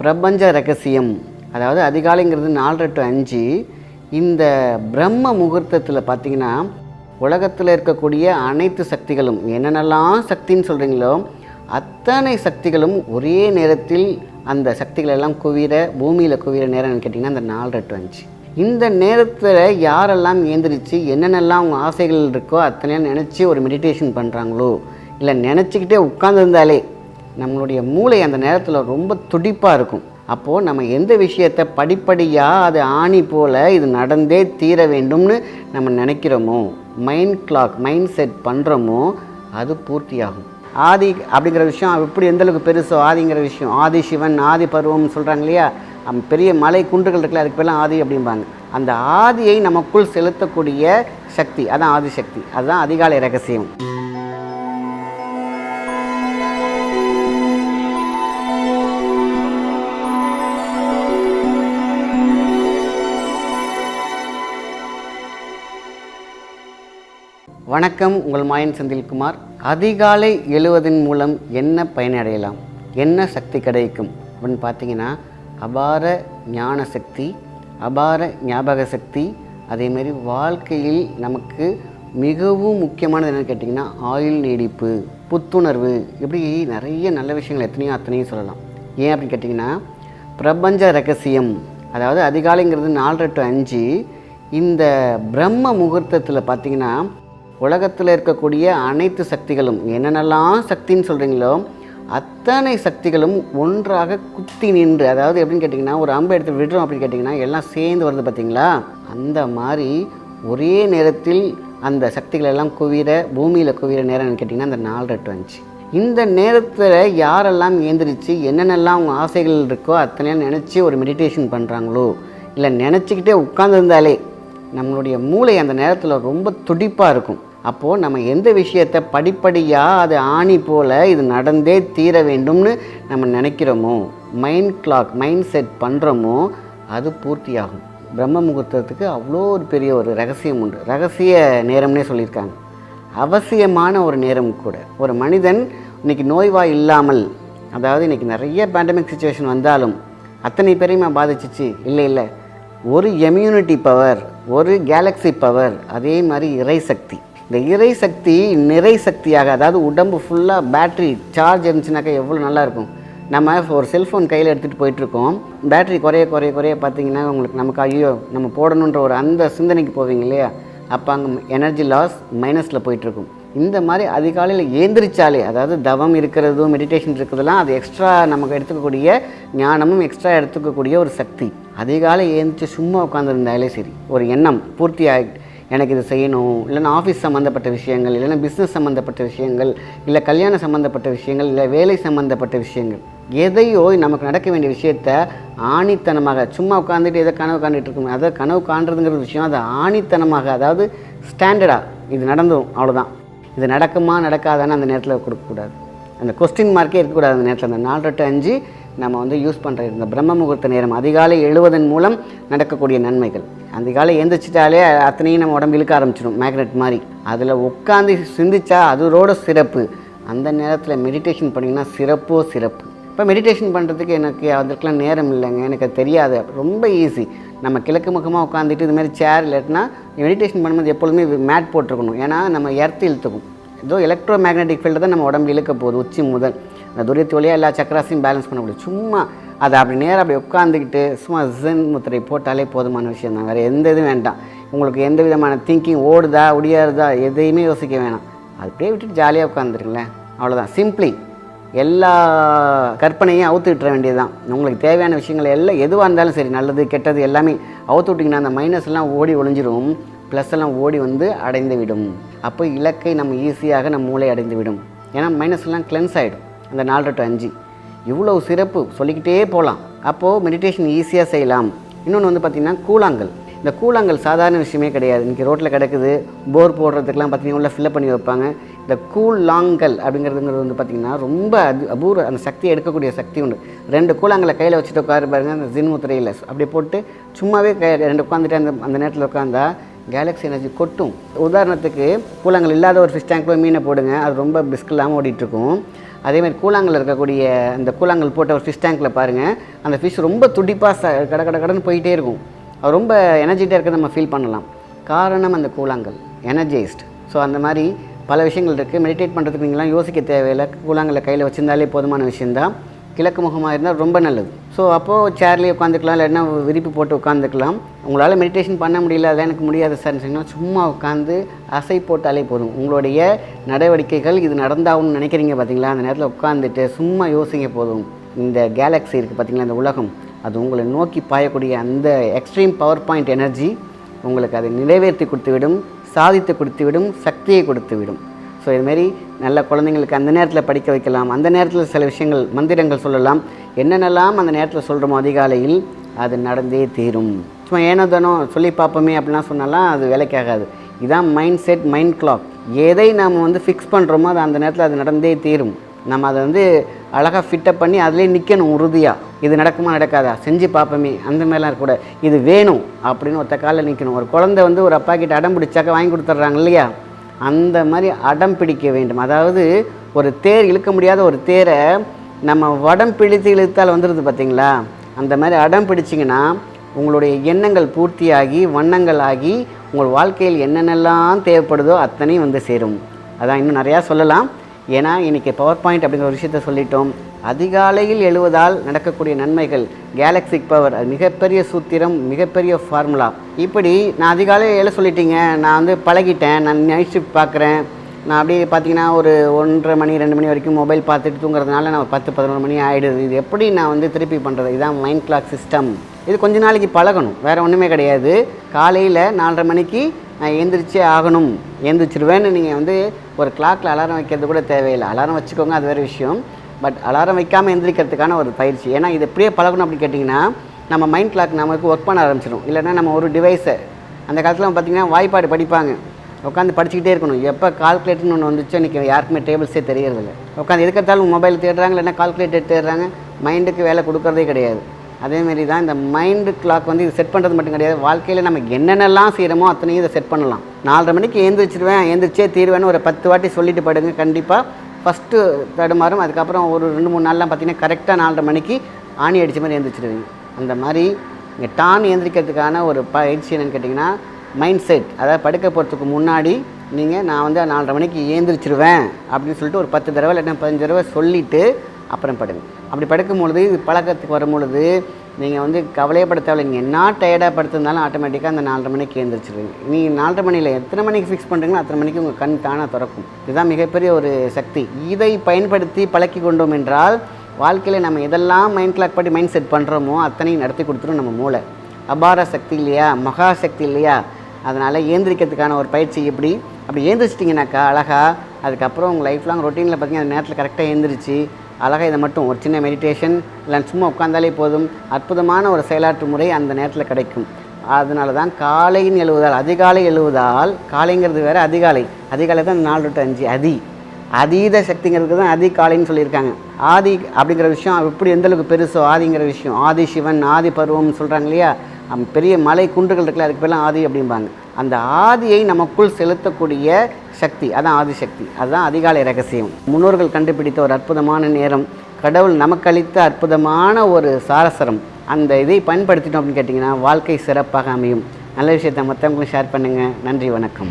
பிரபஞ்ச ரகசியம். அதாவது அதிகாலைங்கிறது நாலரை டு அஞ்சு. இந்த பிரம்ம முகூர்த்தத்தில் பார்த்தீங்கன்னா உலகத்தில் இருக்கக்கூடிய அனைத்து சக்திகளும் என்னென்னலாம் சக்தின்னு சொல்கிறீங்களோ அத்தனை சக்திகளும் ஒரே நேரத்தில் அந்த சக்திகள் எல்லாம் குவிர பூமியில் குவிர நேரம்னு கேட்டிங்கன்னா அந்த நாலரை டு அஞ்சு. இந்த நேரத்தில் யாரெல்லாம் ஏந்திரிச்சு என்னென்னலாம் அவங்க ஆசைகள் இருக்கோ அத்தனையாக நினச்சி ஒரு மெடிடேஷன் பண்ணுறாங்களோ இல்லை நினச்சிக்கிட்டே உட்காந்துருந்தாலே நம்மளுடைய மூளை அந்த நேரத்தில் ரொம்ப துடிப்பாக இருக்கும். அப்போது நம்ம எந்த விஷயத்தை படிப்படியாக அது ஆணி போல் இது நடந்தே தீர வேண்டும்னு நம்ம நினைக்கிறோமோ மைண்ட் கிளாக் மைண்ட் செட் பண்ணுறோமோ அது பூர்த்தியாகும். ஆதி அப்படிங்கிற விஷயம் எப்படி எந்தளவுக்கு பெருசோ ஆதிங்கிற விஷயம் ஆதி சிவன் ஆதி பருவம்னு சொல்கிறாங்க இல்லையா? பெரிய மலை குன்றுகள் இருக்குல்ல அதுக்கு பேர்லாம் ஆதி அப்படிம்பாங்க. அந்த ஆதியை நமக்குள் செலுத்தக்கூடிய சக்தி அதான் ஆதிசக்தி. அதுதான் அதிகாலை ரகசியம். வணக்கம் உங்கள் மாயன் செந்தில்குமார். அதிகாலை எழுவதன் மூலம் என்ன பயனடையலாம்? என்ன சக்தி கிடைக்கும்? அப்படின்னு பார்த்தீங்கன்னா அபார ஞான சக்தி அபார ஞாபக சக்தி அதேமாரி வாழ்க்கையில் நமக்கு மிகவும் முக்கியமானது என்னென்னு கேட்டிங்கன்னா ஆயுள் நீடிப்பு புத்துணர்வு. இப்படி நிறைய நல்ல விஷயங்கள் எத்தனையோ அத்தனையும் சொல்லலாம். ஏன் அப்படின்னு கேட்டிங்கன்னா பிரபஞ்ச ரகசியம் அதாவது அதிகாலைங்கிறது நாலரை டு அஞ்சு இந்த பிரம்ம முகூர்த்தத்தில் பார்த்தீங்கன்னா உலகத்தில் இருக்கக்கூடிய அனைத்து சக்திகளும் என்னென்னலாம் சக்தின்னு சொல்கிறீங்களோ அத்தனை சக்திகளும் ஒன்றாக குத்தி நின்று அதாவது எப்படின்னு கேட்டிங்கன்னா ஒரு அம்பை எடுத்து விடுறோம் அப்படின்னு கேட்டிங்கன்னா எல்லாம் சேர்ந்து வருது பார்த்தீங்களா அந்த மாதிரி ஒரே நேரத்தில் அந்த சக்திகள் எல்லாம் குவிர பூமியில் குவிர நேரம்னு கேட்டிங்கன்னா அந்த நாலரை டு அஞ்சு. இந்த நேரத்தில் யாரெல்லாம் ஏந்திரிச்சு என்னென்னலாம் அவங்க ஆசைகள் இருக்கோ அத்தனையாக நினச்சி ஒரு மெடிடேஷன் பண்ணுறாங்களோ இல்லை நினச்சிக்கிட்டே உட்காந்துருந்தாலே நம்மளுடைய மூளை அந்த நேரத்தில் ரொம்ப துடிப்பாக இருக்கும். அப்போது நம்ம எந்த விஷயத்தை படிப்படியாக அது ஆணி போல் இது நடந்தே தீர வேண்டும்னு நம்ம நினைக்கிறோமோ மைண்ட் கிளாக் மைண்ட் செட் பண்ணுறோமோ அது பூர்த்தியாகும். பிரம்ம முகூர்த்தத்துக்கு அவ்வளோ ஒரு பெரிய ஒரு ரகசியம் உண்டு. ரகசிய நேரம்னே சொல்லியிருக்காங்க. அவசியமான ஒரு நேரம் கூட. ஒரு மனிதன் இன்னைக்கு நோய்வாய் இல்லாமல் அதாவது இன்றைக்கி நிறைய பேண்டமிக் சுச்சுவேஷன் வந்தாலும் அத்தனை பேரையுமா பாதிச்சிச்சு? இல்லை இல்லை. ஒரு எம்யூனிட்டி பவர் ஒரு கேலக்ஸி பவர் அதே மாதிரி இறை சக்தி. இந்த இறை சக்தி நிறை சக்தியாக அதாவது உடம்பு ஃபுல்லாக பேட்ரி சார்ஜ் இருந்துச்சுனாக்கா எவ்வளோ நல்லாயிருக்கும் நம்ம ஒரு செல்ஃபோன் கையில் எடுத்துகிட்டு போயிட்டுருக்கோம். பேட்ரி குறைய குறைய குறைய பார்த்தீங்கன்னா உங்களுக்கு நமக்கு ஐயோ நம்ம போடணுன்ற ஒரு அந்த சிந்தனைக்கு போவீங்க இல்லையா? அப்போ அங்கே எனர்ஜி லாஸ் மைனஸில் போயிட்டுருக்கும். இந்த மாதிரி அதிகாலையில் ஏந்திரிச்சாலே அதாவது தவம் இருக்கிறதும் மெடிடேஷன் இருக்கிறதுலாம் அது எக்ஸ்ட்ரா நமக்கு எடுத்துக்கக்கூடிய ஞானமும் எக்ஸ்ட்ரா எடுத்துக்கக்கூடிய ஒரு சக்தி. அதிகாலை ஏந்திரிச்சு சும்மா உட்காந்துருந்தாலே சரி ஒரு எண்ணம் பூர்த்தி ஆகி எனக்கு இது செய்யணும் இல்லைன்னா ஆஃபீஸ் சம்மந்தப்பட்ட விஷயங்கள் இல்லைன்னா பிஸ்னஸ் சம்மந்தப்பட்ட விஷயங்கள் இல்லை கல்யாணம் சம்மந்தப்பட்ட விஷயங்கள் இல்லை வேலை சம்மந்தப்பட்ட விஷயங்கள். எதையோ நமக்கு நடக்க வேண்டிய விஷயத்த ஆணித்தனமாக சும்மா உட்காந்துட்டு எதை கனவு காண்டுட்டு இருக்கோம். அதை கனவு காண்றதுங்கிற விஷயம் அதை ஆணித்தனமாக அதாவது ஸ்டாண்டர்டாக இது நடந்துடும் அவ்வளோதான் இது நடக்குமா நடக்காதான்னு அந்த நேரத்தில் கொடுக்கக்கூடாது. அந்த கொஸ்டின் மார்க்கே இருக்கக்கூடாது அந்த நேரத்தில். அந்த நாலு டு அஞ்சு நம்ம வந்து யூஸ் பண்ணுற இந்த பிரம்ம முகூர்த்த நேரம் அதிகாலை எழுவதன் மூலம் நடக்கக்கூடிய நன்மைகள். அதிகாலை எழுந்திரிச்சிட்டாலே அத்தனையும் நம்ம உடம்பு இழுக்க ஆரம்பிச்சிடும் மேக்னெட் மாதிரி. அதில் உட்காந்து சிந்திச்சா அதோட சிறப்பு. அந்த நேரத்தில் மெடிடேஷன் பண்ணிங்கன்னா சிறப்போ சிறப்பு. இப்போ மெடிடேஷன் பண்ணுறதுக்கு எனக்கு அதற்கெலாம் நேரம் இல்லைங்க எனக்கு அது தெரியாது. ரொம்ப ஈஸி நம்ம கிழக்கு முகமாக உட்காந்துட்டு இதுமாதிரி சேர் இல்லாட்டினா மெடிடேஷன் பண்ணும்போது எப்பொழுதுமே மேட் போட்டிருக்கணும். ஏன்னா நம்ம எர்த்து இழுத்துக்கும். ஏதோ எலக்ட்ரோ மேக்னெட்டிக் ஃபீல்டு தான் நம்ம உடம்பு இழுக்க போகுது உச்சி முதல். அந்த துரியத்து வழியாக எல்லா சக்கராசையும் பேலன்ஸ் பண்ண முடியும். சும்மா அதை அப்படி நேராக அப்படி உட்காந்துக்கிட்டு சும்மா ஜென் முத்திரை போட்டாலே போதுமான விஷயம் தான். வேறு எந்த இதுவும் வேண்டாம். உங்களுக்கு எந்த விதமான திங்கிங் ஓடுதா ஒடியாருதா எதையுமே யோசிக்க வேணாம். அது அப்படியே விட்டுட்டு ஜாலியாக உட்காந்துருங்களேன் அவ்வளோதான் சிம்பிளி எல்லா கற்பனையும் அவுத்து விட்டுற வேண்டியது தான் உங்களுக்கு தேவையான விஷயங்கள் எல்லாம் எதுவாக இருந்தாலும் சரி நல்லது கெட்டது எல்லாமே அவுத்து விட்டிங்கன்னா அந்த மைனஸ்லாம் ஓடி ஒளிஞ்சிரும். ப்ளஸ் எல்லாம் ஓடி வந்து அடைந்து விடும் அப்போ இலக்கை நம்ம ஈஸியாக நம்ம மூளை அடைந்து விடும் ஏன்னா மைனஸ் எல்லாம் கிளென்ஸ் ஆகிடும் அந்த நாலு டு அஞ்சு. இவ்வளோ சிறப்பு. சொல்லிக்கிட்டே போகலாம். அப்போது மெடிடேஷன் ஈஸியாக செய்யலாம். இன்னொன்று வந்து பார்த்திங்கன்னா கூழாங்கல். இந்த கூழாங்கல் சாதாரண விஷயமே கிடையாது. இன்றைக்கி ரோட்டில் கிடக்குது. போர் போடுறதுக்கெலாம் பார்த்திங்கன்னா உள்ள ஃபில்லப் பண்ணி வைப்பாங்க. இந்த கூழாங்கல் அப்படிங்கிறதுங்கிறது வந்து பார்த்திங்கன்னா ரொம்ப அது அபூர்வ அந்த சக்தியை எடுக்கக்கூடிய சக்தி உண்டு. ரெண்டு கூழாங்கலை கையில் வச்சுட்டு உட்காரு பாருங்கள் அந்த ஜின்முத்திரையில் அப்படியே போட்டு சும்மாவே கை ரெண்டு உட்காந்துட்டு அந்த அந்த நேரத்தில் உட்காந்தா கேலக்ஸி எனர்ஜி கொட்டும். உதாரணத்துக்கு கூழாங்கல் இல்லாத ஒரு ஃபிஷ் டேங்க் போய் மீனை போடுங்க. அது ரொம்ப பிஸ்க் இல்லாமல் ஓடிட்டுருக்கும். அதேமாதிரி கூழாங்கல் இருக்கக்கூடிய அந்த கூழாங்கல் போட்ட ஒரு ஃபிஷ் டேங்க்கில் பாருங்கள் அந்த ஃபிஷ் ரொம்ப துடிப்பாக ச கட கட கடன்னு போயிட்டே இருக்கும். அது ரொம்ப எனர்ஜிட்டாக இருக்கிறத நம்ம ஃபீல் பண்ணலாம். காரணம் அந்த கூழாங்கல். எனர்ஜைஸ்ட் ஸோ அந்த மாதிரி பல விஷயங்கள் இருக்குது மெடிடேட் பண்ணுறதுக்கு நீங்களாம் யோசிக்க தேவையில்லை. கூழாங்கல்ல கையில் வச்சுருந்தாலே போதுமான விஷயந்தான் கிழக்கு முகமாக இருந்தால் ரொம்ப நல்லது. ஸோ அப்போது சேர்லேயே உட்காந்துக்கலாம் இல்லைன்னா விரிப்பு போட்டு உட்காந்துக்கலாம் உங்களால் மெடிடேஷன் பண்ண முடியல அதெல்லாம் எனக்கு முடியாது சார்னு சொன்னால் சும்மா உட்காந்து அசை போட்டாலே போதும். உங்களுடைய நடவடிக்கைகள் இது நடந்தாகணும்னு நினைக்கிறீங்க பார்த்தீங்களா அந்த நேரத்தில் உட்காந்துட்டு சும்மா யோசிங்க போதும். இந்த கேலக்ஸி இருக்குது பார்த்தீங்களா இந்த உலகம்? அது உங்களை நோக்கி பாயக்கூடிய அந்த எக்ஸ்ட்ரீம் பவர் பாயிண்ட் எனர்ஜி உங்களுக்கு அதை நிறைவேற்றி கொடுத்துவிடும் சாதித்து கொடுத்துவிடும் சக்தியை கொடுத்துவிடும். ஸோ இதுமாரி நல்ல குழந்தைங்களுக்கு அந்த நேரத்தில் படிக்க வைக்கலாம். அந்த நேரத்தில் சில விஷயங்கள் மந்திரங்கள் சொல்லலாம். என்னென்னலாம் அந்த நேரத்தில் சொல்கிறோமோ அதிகாலையில் அது நடந்தே தீரும். சும்மா ஏனோ தானோ சொல்லி பார்ப்போமே அப்படிலாம் சொன்னாலாம் அது வேலைக்காகாது இதான் மைண்ட் செட் மைண்ட் கிளாக் எதை நாம் வந்து ஃபிக்ஸ் பண்ணுறோமோ அது அந்த நேரத்தில் அது நடந்தே தீரும். நம்ம அதை வந்து அழகாக ஃபிட்டப் பண்ணி அதிலே நிற்கணும் உறுதியாக இது நடக்குமா நடக்காதா? செஞ்சு பார்ப்போமே. அந்த மாதிரிலாம் கூட. இது வேணும் அப்படின்னு ஒத்த காலில் நிற்கணும் ஒரு குழந்தை வந்து ஒரு அப்பா கிட்ட அடம் பிடிச்சாக்க வாங்கி கொடுத்துட்றாங்க இல்லையா? அந்த மாதிரி அடம் பிடிக்க வேண்டும். அதாவது ஒரு தேர் இழுக்க முடியாத ஒரு தேரை நம்ம வடம் பிடித்து இழுத்தால் வந்துடுது பார்த்தீங்களா அந்த மாதிரி அடம் பிடிச்சிங்கன்னா உங்களுடைய எண்ணங்கள் பூர்த்தியாகி வண்ணங்கள் ஆகி உங்கள் வாழ்க்கையில் என்னென்னலாம் தேவைப்படுதோ அத்தனையும் வந்து சேரும். அதான் இன்னும் நிறையா சொல்லலாம். ஏன்னா இன்றைக்கி பவர் பாயிண்ட் அப்படிங்கிற ஒரு விஷயத்த சொல்லிட்டோம். அதிகாலையில் எழுவதால் நடக்கக்கூடிய நன்மைகள் கேலக்ஸிக் பவர் அது மிகப்பெரிய சூத்திரம் மிகப்பெரிய ஃபார்முலா இப்படி நான் அதிகாலையில் எழு சொல்லிட்டீங்க நான் வந்து பழகிட்டேன் நான் நைட் ஷிஃப்ட் பார்க்குறேன் நான் அப்படியே பார்த்தீங்கன்னா ஒரு ஒன்றரை மணி ரெண்டு மணி வரைக்கும் மொபைல் பார்த்துட்டு தூங்குறதுனால நான் ஒரு பத்து பதினொரு மணி ஆகிடுது இது எப்படி நான் வந்து திருப்பி பண்ணுறது இதுதான் மைண்ட் கிளாக் சிஸ்டம் இது கொஞ்ச நாளைக்கு பழகணும். வேறு ஒன்றுமே கிடையாது. காலையில் நாலரை மணிக்கு நான் எழுந்திரிச்சே ஆகணும் எழுந்திரிச்சிருவேன்னு நீங்கள் வந்து ஒரு கிளாக்கில் அலாரம் வைக்கிறது கூட தேவையில்லை. அலாரம் வச்சுக்கோங்க அது வேறு விஷயம். பட் அலாரம் வைக்காமல் எந்திரிக்கிறதுக்கான ஒரு பயிற்சி. ஏன்னா இது எப்படியே பழகணும் அப்படின்னு கேட்டிங்கன்னா நம்ம மைண்ட் கிளாக் நமக்கு ஒர்க் பண்ண ஆரம்பிச்சிடும் இல்லைன்னா நம்ம ஒரு டிவைஸை அந்த காலத்தில் பார்த்திங்கன்னா வாய்ப்பாடு படிப்பாங்க. உட்காந்து படிச்சுக்கிட்டே இருக்கணும். எப்போ கால்குலேட்டர்னு ஒன்று வந்துச்சோ இன்றைக்கி யாருக்குமே டேபிள்ஸே தெரியறதில்ல. உட்காந்து எதுக்கத்தாலும் மொபைல் தேடுறாங்க இல்லைன்னா கால்குலேட்டர் தேடுறாங்க. மைண்டுக்கு வேலை கொடுக்குறதே கிடையாது. அதேமாரி தான் இந்த மைண்டு கிளாக் வந்து இது செட் பண்ணுறது மட்டும் கிடையாது. வாழ்க்கையில் நம்ம என்னென்னலாம் செய்கிறோமோ அத்தனையும் இதை செட் பண்ணலாம். நாலரை மணிக்கு எழுந்திரிச்சிருவேன் எழுந்திரிச்சே தீர்வேன்னு ஒரு பத்து வாட்டி சொல்லிட்டு படுங்க கண்டிப்பாக ஃபஸ்ட்டு தடுமாறும். அதுக்கப்புறம் ஒரு ரெண்டு மூணு நாள்லாம் பார்த்தீங்கன்னா கரெக்டாக நாலரை மணிக்கு ஆணி அடித்த மாதிரி எழுந்திரிச்சிருவீங்க அந்த மாதிரி இங்கே டான் எழுந்திரிக்கிறதுக்கான ஒரு பயிற்சி என்னென்னு கேட்டிங்கன்னா மைண்ட் செட் அதாவது படுக்க போகிறதுக்கு முன்னாடி நீங்கள் நான் வந்து நாலரை மணிக்கு ஏந்திரிச்சிருவேன் அப்படின்னு சொல்லிட்டு ஒரு பத்து தடவை இல்லைன்னா பதினஞ்சு தடவை சொல்லிவிட்டு அப்புறம் படுங்க. அப்படி படுக்கும் பொழுது இது பழக்கத்துக்கு வரும் பொழுது நீங்கள் வந்து கவலையப்பட தேவையில்லை. நீங்கள் என்ன டயர்டாக படுத்திருந்தாலும் ஆட்டோமேட்டிக்காக அந்த நாலரை மணிக்கு எழுந்திரிச்சிருவீங்க நீங்கள் நாலரை மணியில் எத்தனை மணிக்கு ஃபிக்ஸ் பண்ணுறீங்களோ அத்தனை மணிக்கு உங்கள் கண் தானாக திறக்கும். இதுதான் மிகப்பெரிய ஒரு சக்தி. இதை பயன்படுத்தி பழக்கி கொண்டோம் என்றால் வாழ்க்கையில் நம்ம எதெல்லாம் மைண்ட் கிளாக் படி மைண்ட் செட் பண்ணுறோமோ அத்தனையும் நடத்தி கொடுத்துரும் நம்ம மூளை. அபார சக்தி இல்லையா? மகா சக்தி இல்லையா? அதனால் ஏந்திரிக்கிறதுக்கான ஒரு பயிற்சி எப்படி? அப்படி ஏந்திரிச்சிட்டிங்கனாக்கா அழகாக அதுக்கப்புறம் உங்கள் லைஃப் லாங் ரொட்டீனில் பார்த்தீங்கன்னா அந்த நேரத்தில் கரெக்டாக ஏந்திரிச்சு அழகாக இதை மட்டும் ஒரு சின்ன மெடிடேஷன் இல்லை சும்மா உட்காந்தாலே போதும். அற்புதமான ஒரு செயலாற்று முறை அந்த நேரத்தில் கிடைக்கும். அதனால தான் காலையின் எழுவதால் அதிகாலை எழுவதால் காலைங்கிறது வேறு அதிகாலை. அதிகாலை தான் நாலு டு அஞ்சு அதி. அதீத சக்திங்கிறதுக்கு தான் அதி காலைன்னு சொல்லியிருக்காங்க. ஆதி அப்படிங்கிற விஷயம் எப்படி எந்தளவுக்கு பெருசோ ஆதிங்கிற விஷயம். ஆதி சிவன் ஆதி பருவம்னு சொல்கிறாங்க இல்லையா? பெரிய மலை குன்றுகள் இருக்குல்ல அதுக்கு பேர்லாம் ஆதி அப்படிம்பாங்க. அந்த ஆதியை நமக்குள் செலுத்தக்கூடிய சக்தி அதான் ஆதிசக்தி அதுதான் அதிகாலை ரகசியம். முன்னோர்கள் கண்டுபிடித்த ஒரு அற்புதமான நேரம். கடவுள் நமக்கு அளித்த அற்புதமான ஒரு சாரசரம். அந்த இதை பயன்படுத்திட்டோம் அப்படின்னு கேட்டிங்கன்னா வாழ்க்கை சிறப்பாக அமையும். நல்ல விஷயத்தை மற்றவங்களும் ஷேர் பண்ணுங்கள் நன்றி வணக்கம்.